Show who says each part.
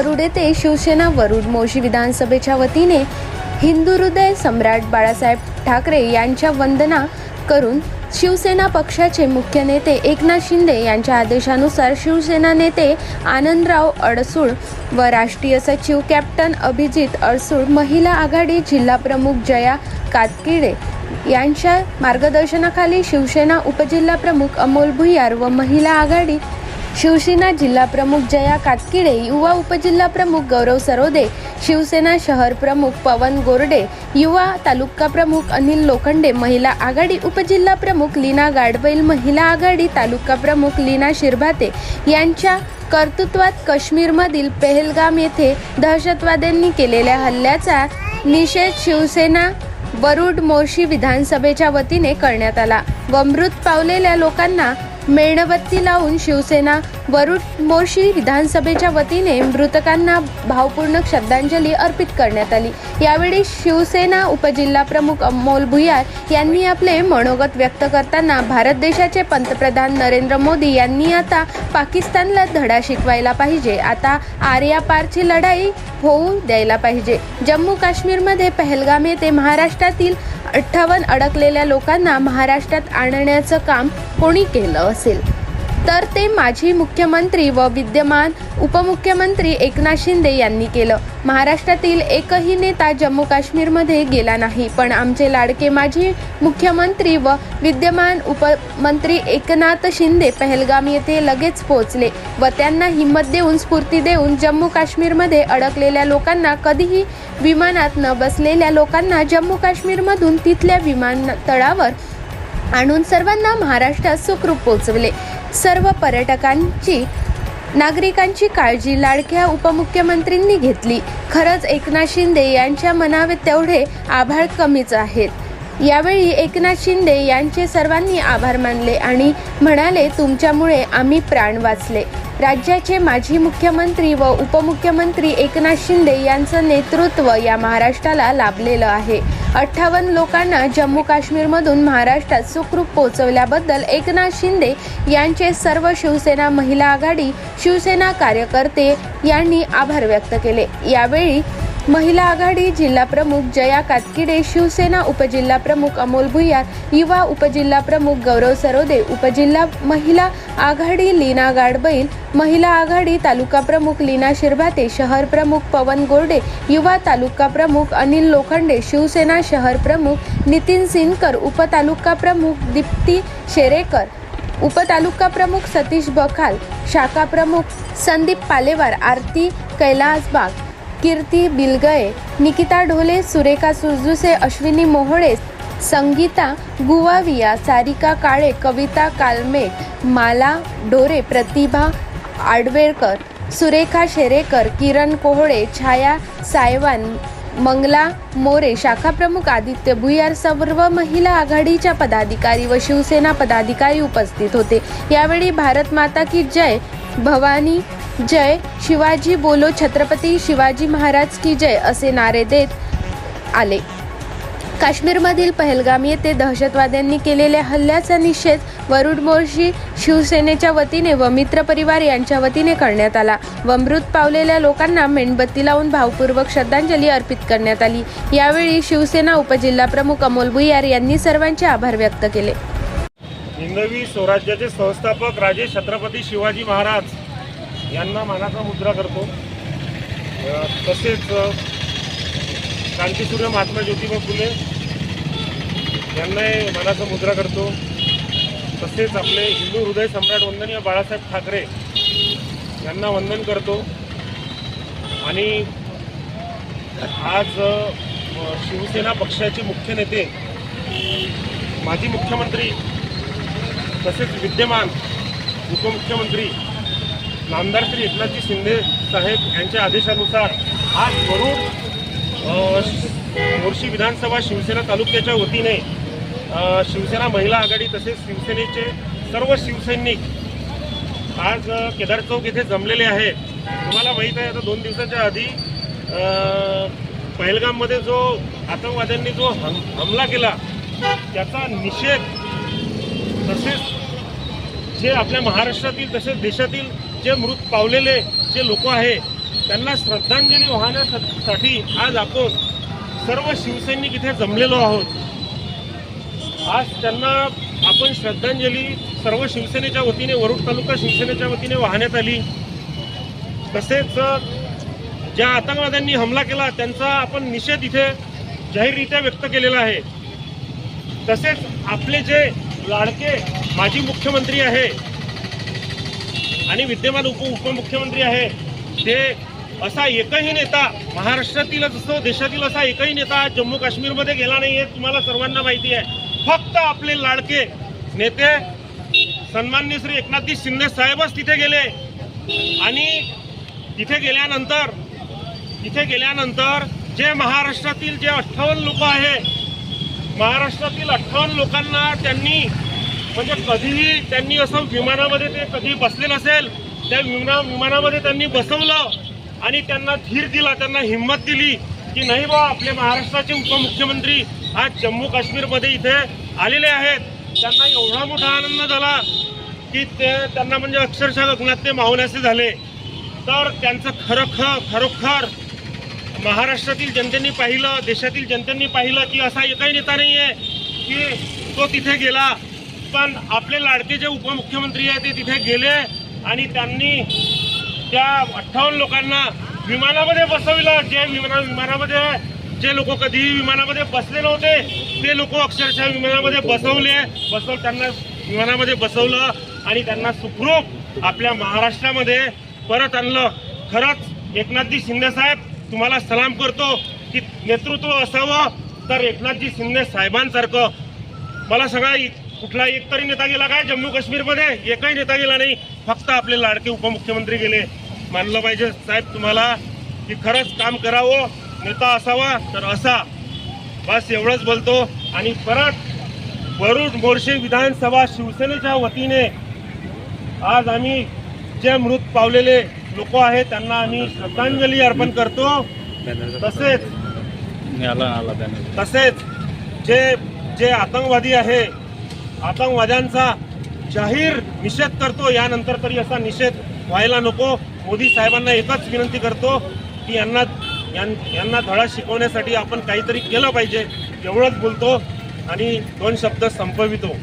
Speaker 1: वरुड येथे शिवसेना वरुड मोशी विधानसभेच्या वतीने हिंदू हृदय सम्राट बाळासाहेब ठाकरे यांच्या वंदना करून शिवसेना पक्षाचे मुख्य नेते एकनाथ शिंदे यांच्या आदेशानुसार शिवसेना नेते आनंदराव अडसूळ व राष्ट्रीय सचिव कॅप्टन अभिजित अडसूळ महिला आघाडी जिल्हा प्रमुख जया कातकिडे यांच्या मार्गदर्शनाखाली शिवसेना उपजिल्हा प्रमुख अमोल भुयार व महिला आघाडी शिवसेना जिल्हा प्रमुख जया कातकिडे युवा उपजिल्हा प्रमुख गौरव सरोदे शिवसेना शहर प्रमुख पवन गोरडे युवा तालुका प्रमुख अनिल लोखंडे महिला आघाडी उपजिल्हा प्रमुख लीना गाडबैल महिला आघाडी तालुका प्रमुख लीना शिरभाते यांच्या कर्तृत्वात काश्मीरमधील पेहलगाम येथे दहशतवाद्यांनी केलेल्या हल्ल्याचा निषेध शिवसेना वरुड मोर्शी विधानसभेच्या वतीने करण्यात आला. व मृत पावलेल्या लोकांना मेणबत्ती लावून शिवसेना वरुड मोर्शी विधानसभेच्या वतीने मृतकांना भावपूर्ण श्रद्धांजली अर्पित करण्यात आली. यावेळी शिवसेना उपजिल्हा प्रमुख अमोल भुयार यांनी आपले मनोगत व्यक्त करताना भारत देशाचे पंतप्रधान नरेंद्र मोदी यांनी आता पाकिस्तानला धडा शिकवायला पाहिजे. आता आर्यापारची लढाई होऊ द्यायला पाहिजे. जम्मू काश्मीरमध्ये पहलगाम येथे महाराष्ट्रातील अठ्ठावन्न अडकलेल्या लोकांना महाराष्ट्रात आणण्याचं काम कोणी केलं असेल? तर ते माजी मुख्यमंत्री व विद्यमान उपमुख्यमंत्री एकनाथ शिंदे यांनी केलं. महाराष्ट्रातील एकही नेता जम्मू काश्मीरमध्ये गेला नाही पण आमचे लाडके माजी मुख्यमंत्री व विद्यमान उपमंत्री एकनाथ शिंदे पहलगाम येथे लगेच पोहोचले व त्यांना हिंमत देऊन स्फूर्ती देऊन जम्मू काश्मीरमध्ये अडकलेल्या लोकांना कधीही विमानात न बसलेल्या लोकांना जम्मू काश्मीरमधून तिथल्या विमानतळावर आणून सर्वांना महाराष्ट्रात सुखरूप पोहोचवले. सर्व पर्यटकांची नागरिकांची काळजी लाडक्या उपमुख्यमंत्रींनी घेतली. खरंच एकनाथ शिंदे यांच्या मनावे तेवढे आभाळ कमीच आहेत. यावेळी एकनाथ शिंदे यांचे सर्वांनी आभार मानले आणि म्हणाले तुमच्यामुळे आम्ही प्राण वाचले. राज्याचे माजी मुख्यमंत्री व उपमुख्यमंत्री एकनाथ शिंदे यांचं नेतृत्व या महाराष्ट्राला लाभलेलं आहे. अठ्ठावन्न लोकांना जम्मू काश्मीरमधून महाराष्ट्रात सुखरूप पोहोचवल्याबद्दल एकनाथ शिंदे यांचे सर्व शिवसेना महिला आघाडी शिवसेना कार्यकर्ते यांनी आभार व्यक्त केले. यावेळी महिला आघाडी जिल्हा प्रमुख जया कातकिडे शिवसेना उपजिल्हा प्रमुख अमोल भुयार युवा उपजिल्हा प्रमुख गौरव सरोदे उपजिल्हा महिला आघाडी लीना गाडबैल महिला आघाडी तालुका प्रमुख लीना शिरभाते शहर प्रमुख पवन गोरडे युवा तालुका प्रमुख अनिल लोखंडे शिवसेना शहर प्रमुख नितीन सिनकर उपतालुका प्रमुख दीप्ती शेरेकर उपतालुका प्रमुख सतीश बखाल शाखा प्रमुख संदीप पालेवार आरती कैलास बाग कीर्ती बिलगये निकिता ढोले सुरेखा सुरजुसे अश्विनी मोहळे संगीता गुवाविया सारिका काळे कविता कालमे माला डोरे प्रतिभा आडवेळकर सुरेखा शेरेकर किरण कोहळे छाया सायवान मंगला मोरे शाखा प्रमुख आदित्य भुयार सर्व महिला आघाडीच्या पदाधिकारी व शिवसेना पदाधिकारी उपस्थित होते. यावेळी भारत माता की जय भवानी जय शिवाजी बोलो छत्रपती शिवाजी महाराज की जय असे नारे देत आले. काश्मीरमधील पहलगाम येथे दहशतवाद्यांनी केलेल्या हल्ल्याचा निषेध वरुड मोर्शी शिवसेनेच्या वतीने व मित्र परिवार यांच्या वतीने करण्यात आला. व मृत पावलेल्या लोकांना मेणबत्ती लावून भावपूर्वक श्रद्धांजली अर्पित करण्यात आली. यावेळी शिवसेना उपजिल्हा प्रमुख अमोल भुयार यांनी सर्वांचे आभार व्यक्त केले.
Speaker 2: हिंदवी स्वराज्याचे संस्थापक राजे छत्रपती शिवाजी महाराज यांना मानाचा मुद्रा करतो. तसेच क्रांतीसूर्य महात्मा ज्योतिबा फुले यांनाही मानाचा मुद्रा करतो. तसेच आपले हिंदू हृदय सम्राट वंदनीय बाळासाहेब ठाकरे यांना वंदन करतो. आणि आज शिवसेना पक्षाचे मुख्य नेते माजी मुख्यमंत्री तसेच विद्यमान उपमुख्यमंत्री नामदार श्री एकनाथजी शिंदे साहेब यांच्या आदेशानुसार आज वरुड मोर्शी विधानसभा शिवसेना तालुक्याच्या वतीने शिवसेना महिला आघाडी तसेच शिवसेनेचे सर्व शिवसैनिक आज केदार चौक येथे जमलेले आहेत. तुम्हाला माहीत आहे आता दोन दिवसाच्या आधी पहलगाममध्ये जो आतंकवाद्यांनी जो हम हमला केला त्याचा निषेध तसेच जे आपल्या महाराष्ट्रातील तसेच देशातील जे मृत पावलेले जे लोक आहे त्यांना श्रद्धांजली वाहण्यासाठी आज आपण सर्व शिवसैनिक इथे जमलेलो आहोत. आज त्यांना आपण श्रद्धांजली सर्व शिवसेनेच्या वतीने वरुड तालुका शिवसेनेच्या वतीने वाहण्यात आली. तसेच ज्या आतंकवाद्यांनी हमला केला त्यांचा आपण निषेध इथे जाहीररित्या व्यक्त केलेला आहे. तसेच आपले जे लाडके माजी मुख्यमंत्री आहे आणि विद्यमान उप उपमुख्यमंत्री आहे ते असा एकही नेता महाराष्ट्रातीलच असो देशातील असा एकही नेता जम्मू काश्मीरमध्ये गेला नाही हे तुम्हाला सर्वांना माहिती आहे. फक्त आपले लाडके नेते सन्मान्य श्री एकनाथजी शिंदे साहेबच तिथे गेले. आणि तिथे गेल्यानंतर तिथे गेल्यानंतर जे महाराष्ट्रातील जे अठ्ठावन्न लोक आहे महाराष्ट्रातील अठ्ठावन्न लोकांना त्यांनी म्हणजे कधीही त्यांनी असं विमानामध्ये ते कधी बसले नसेल त्या विमाना विमानामध्ये त्यांनी बसवलं आणि त्यांना धीर दिला त्यांना हिंमत दिली की नाही बा आपले महाराष्ट्राचे उपमुख्यमंत्री आज जम्मू काश्मीरमध्ये इथे आलेले आहेत. त्यांना एवढा मोठा आनंद झाला की ते त्यांना म्हणजे अक्षरशः गगनात ते मावण्याचे झाले. तर त्यांचं खरं खरोखर महाराष्ट्रातील जनतेने पाहिलं देशातील जनतेने पाहिलं की असा एकही नेता नाही आहे की तो तिथे गेला. पण आपले लाडके जे उपमुख्यमंत्री आहे ते तिथे गेले आणि त्यांनी त्या अठ्ठावन्न लोकांना विमानामध्ये बसविलं. जे विमाना विमानामध्ये जे लोक कधीही विमानामध्ये बसले नव्हते ते लोक अक्षरशः विमानामध्ये बसवले. बसव त्यांना विमानामध्ये बसवलं आणि त्यांना सुखरूप आपल्या महाराष्ट्रामध्ये परत आणलं. खरंच एकनाथजी शिंदे साहेब तुम्हाला सलाम करतो की नेतृत्व असावं तर एकनाथजी शिंदे साहेबांसारखं. मला सगळं इ- कुठला एक तरी नेता गेला काय? जम्मू काश्मीरमध्ये एकही नेता गेला नाही. फक्त आपले लाडके उपमुख्यमंत्री गेले. मानलं पाहिजे साहेब तुम्हाला की खरंच काम करावं नेता असावा तर असा. बस एवढंच बोलतो. आणि परत वरुड मोर्शे विधानसभा शिवसेनेच्या वतीने आज आम्ही जे मृत पावलेले लोक आहेत त्यांना आम्ही श्रद्धांजली अर्पण करतो. तसेच तसेच जे जे आतंकवादी आहे आतंकवाद्यांचा जाहीर निषेध करतो यानंतर तरी असा निषेध व्हायला नको. मोदी साहेबांना एकच विनंती करतो की यांना यां- यांना धडा शिकवण्यासाठी आपण काहीतरी केलं पाहिजे एवढंच बोलतो आणि दोन शब्द संपवितो.